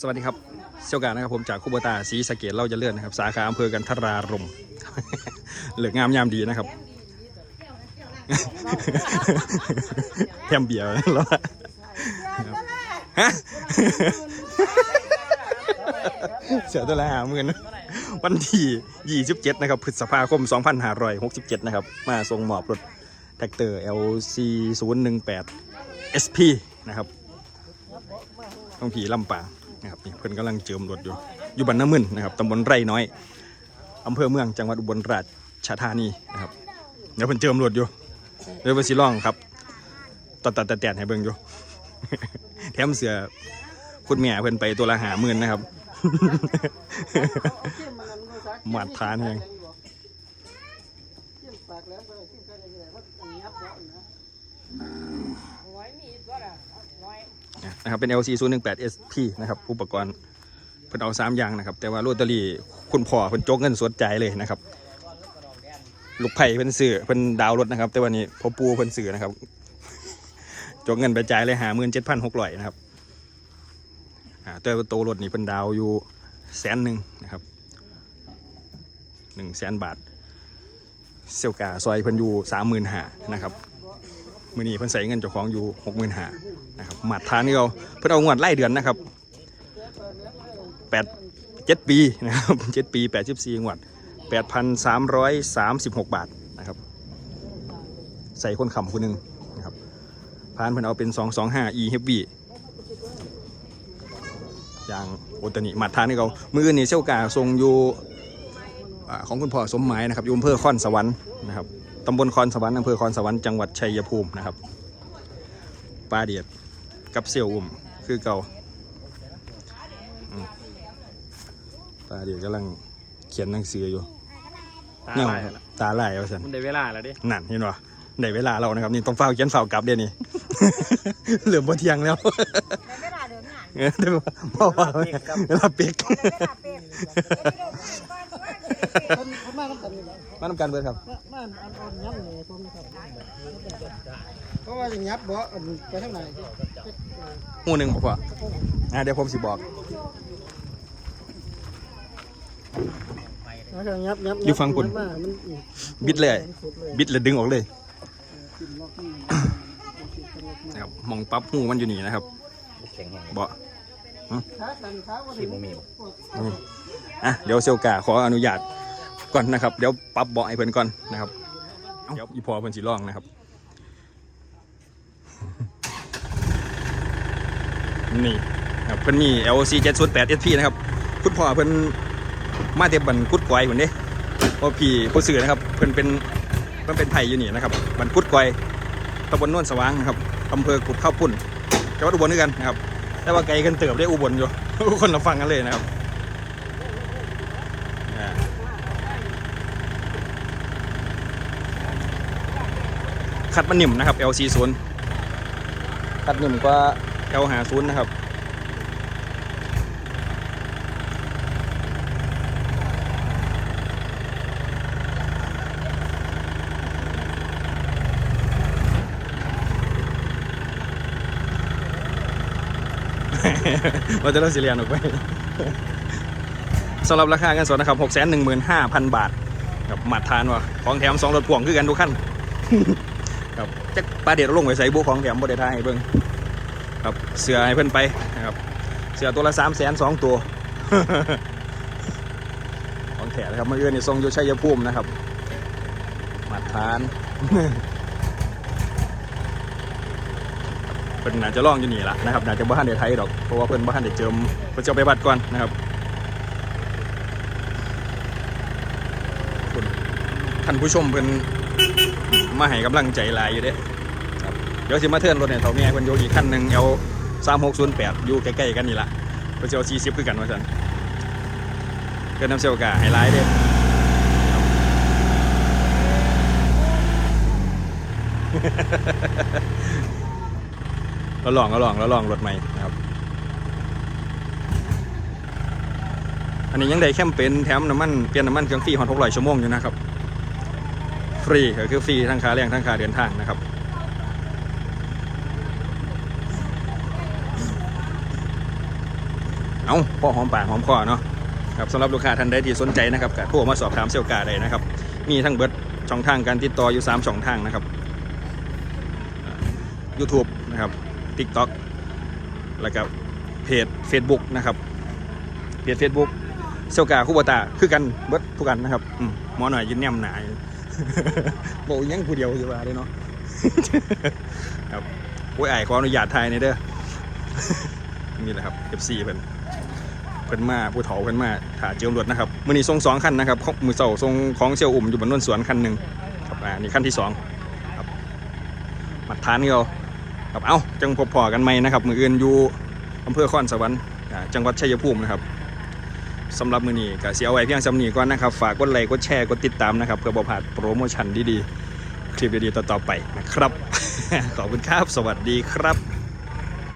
สวัสดีครับเซี่ยวกานะครับผมจากคูบตาสีสะเกตเราจะเลื่อนนะครับ สาขาอำเภอกันทรารมเหลืองามยามดีนะครับแถมเบียร์แล้วฮะเสียตัวละหาหมื่นวันที่ 27 นะครับ พฤษภาคม 2567 นะครับ มาส่งหมอบรถแท็กเตอร์ LC 0 1 8 SP นะครับท้องผีลำปาง นะครับนี่เพิ่อนกำลังเจิมรถอยู่อยู่บ้านน้ำมึนนะครับตำบลไร่น้อยอำเภอเมืองจังหวัดอุบลราชธานีนะครับเดี๋ยวเพิ่อนเจิมรถอยู่เดี๋ยวเพิ่นสิลองครับตัดตัดแต่ให้เบิ่งอยู่แถมเสือคุณแม่เพิ่อนไปตัวละหาหมื่นนะครับหมัดทานเอง นะครับเป็น LC 0 1 8 SP นะครับอุปกรณ์เพิ่นเอาสามอย่างนะครับ แต่ว่าลอตเตอรี่คุณพ่อเพิ่นจกเงินสดใจเลยนะครับลูกไผ่เพิ่นซื้อเพิ่นดาวรถนะครับ แต่วันนี้พ่อปูเพิ่นซื้อนะครับจกเงินไปจ่ายเลยหาหมื่นเจ็ดพันหกร้อยนะครับอ่าแต่ว่าโตวรถนี่เพิ่นดาวอยู่แสนหนึ่งนะครับหนึ่งแสนบาทเซลกาซอยเพิ่นอยู่สามหมื่นหานะครับ มือนี้เพิ่นใส่เงินเจ้าของอยู่หกหมื่นหานะครับหมัดทานนี่เราเพิ่นเอางวดไล่เดือนนะครับแปดเจ็ดปีนะครับเจ็ดปีแปดสิบสี่งวดแปดพันสามร้อยสามสิบหกบาทนะครับ ใส่คนขำคนหนึ่งนะครับพานเพิ่นเอาเป็นสองสองห้า e heavy อย่างโอตานิหมัดทานนี่เขามือนี่เซลกาทรงอยู่ของคุณพ่อสมหมายนะครับอยู่อำเภอคอนสวรรค์นะครับ ตำบลคอนสวรรค์อำเภอคอนสวรรค์จังหวัดชัยภูมินะครับปลาเดียดกับเสี่ยวอุ่มคือเก่าอืมปลาเดียดกำลังเขียนหนังสืออยู่ตาเนี่ยลายละตาลายเอาสันมันได้เวลาแล้วดินั่นเห็นป่ได้เวลาเรานะครับนี่ต้องเฝ้าเขียนเฝ้ากลับเดี๋ยวนี้เหลือบ่เที่ยงแล้วในเวลาเดินงานเออได้ป่ะพ่อว่าเวลาเปียกในเวลาเป็น คนคนมาต้องกันอยู่แล้วมาทำการเบิดครับมามาอันอ่อนยับเลยผมครับเพราะว่าอย่างยับบ่อันไปทางไหนหมู่หนึ่งบอกว่าอ่าเดี๋ยวผมสิบอกแล้วก็ยับยับอยู่ฝั่งคุณมามันอีกบิดเลยสุดเลย บิดแล้วดึงออกเลยกินล็อกนี่นะครับมองปั๊บหูมันอยู่นี่นะครับแข็งแห้งเบาะ ขาสั่นขาว่าขีดบ่มีบ่อะเดี๋ยวเซลกาขออนุญาตก่อนนะครับ เดี๋ยวปรับเบาะให้เพิ่นก่อนนะครับเดี๋ยวอีพอเพิ่นสิลองนะครับนี่ครับเพิ่นมี LC 708 SP นะครับคุณพ่อเพิ่นมาเทียบบันกุดกอยเหมือนเด้เพราะพี่ผู้สื่อนะครับ เพิ่นเป็นเพิ่นเป็นไผ่อยู่นี่นะครับบันกุดกอยตำบลโนนสว่างนะครับอำเภอกุดข้าวปุ้นจังหวัดอุบลด้วยกันนะครับ แต่ว่าไกลกันเติบได้อุบลอยู่ คนละฟังกันเลยนะครับอ่าคัดมันนิ่มนะครับ LC 0คัดนิ่มกว่า L หา0นะครับ เราจะเริ่มสิเรียนออกไปสำหรับราคาเงินสดนะครับ6 1 5 0 0 0บาทกับหมัดทานว่ะของแถมสองรถพ่วงคือกันทุกขั้นครับจักปลาเด็ดลงไว้ใส่บุของแถมบริทายให้เบิ่งครับเสือให้เพิ่นไปนะครับเสือตัวละสามแสนสองตัว ของแถมนะครับเมื่อเอื้อนี่ทรงอยู่ชัยภูมินะครับหมัดทาน เพิ่นน่าจะล่องอยู่นี่ละนะครับน่าจะบ้านเดไทยดอกเพราะว่าเพิ่นบ้านเดเจิมเพิ่นจะไปบัดก่อนนะครับคุณท่านผู้ชมเพิ่นมาให้กำลังใจหลายอยู่เด้ครับเดี๋ยวสิมาเทิร์นรถเนี่ยเท่าแม่เพิ่นโยกอีกคันหนึ่งเอาสามหกศูนย์แปดอยู่ใกล้ๆกันนี่ละเพิ่นจะเอาสี่สิบคือกันว่าซั่นเกินน้ำเซลกาให้หลายเด้ เราลองเราลองเราลองรถใหม่นะครับ อันนี้ยังได้แคมเปญแถมน้ำมันเปลี่ยนน้ำมันเครื่องฟรีฮอนหกร้อยชั่วโมงอยู่นะครับ ฟรีก็คือฟรีทั้งค่าแรงทั้งค่าเดินทางนะครับเอาพ่อหอมปากหอมคอเนาะครับสำหรับลูกค้าท่านใดที่สนใจนะครับก็โทรมาสอบถามเซลกาได้นะครับ มีทั้งเบิร์ดช่องทางการติดต่ออยู่ 3 ช่องทางนะครับ YouTube นะครับ TikTok แล้วก็เพจ Facebook นะครับเพจ Facebook เซลกาคูบตาคือกันเบิดทุกกันนะครับมหมอหน่อยยืนแนมหนายบอกยังผู้เดียวอยู่ว่าเลยเนาะครับโอ้ยไอ้ขออนุญาตถ่ายนี่เด้อนี่แหละครับ F4 เพิ่นเพิ่นมาผู้เฒ่าเพิ่นมาถ่าเจียวรวดนะครับมื้อนี้ส่งสองคันนะครับของมือเสาส่งของเซียวอุ่มอยู่บนนวนสวนคันหนึ่งครับอ่านี่คันที่สองครับมัดทานนี่เอา ครับเอ้าจังพบพอกันไหมนะครับ มืออื่นอยู่อำเภอขอนสวรรค์จังหวัดชัยภูมินะครับสำหรับมือนี้ก็สิเอาไว้เพียงสำนีก่อนนะครับ ฝากกดไลค์กดแชร์กดติดตามนะครับ เพื่อบ่พลาดโปรโมชั่นดีๆ คลิปดีๆต่อๆไปนะครับ ขอบคุณครับ สวัสดีครับ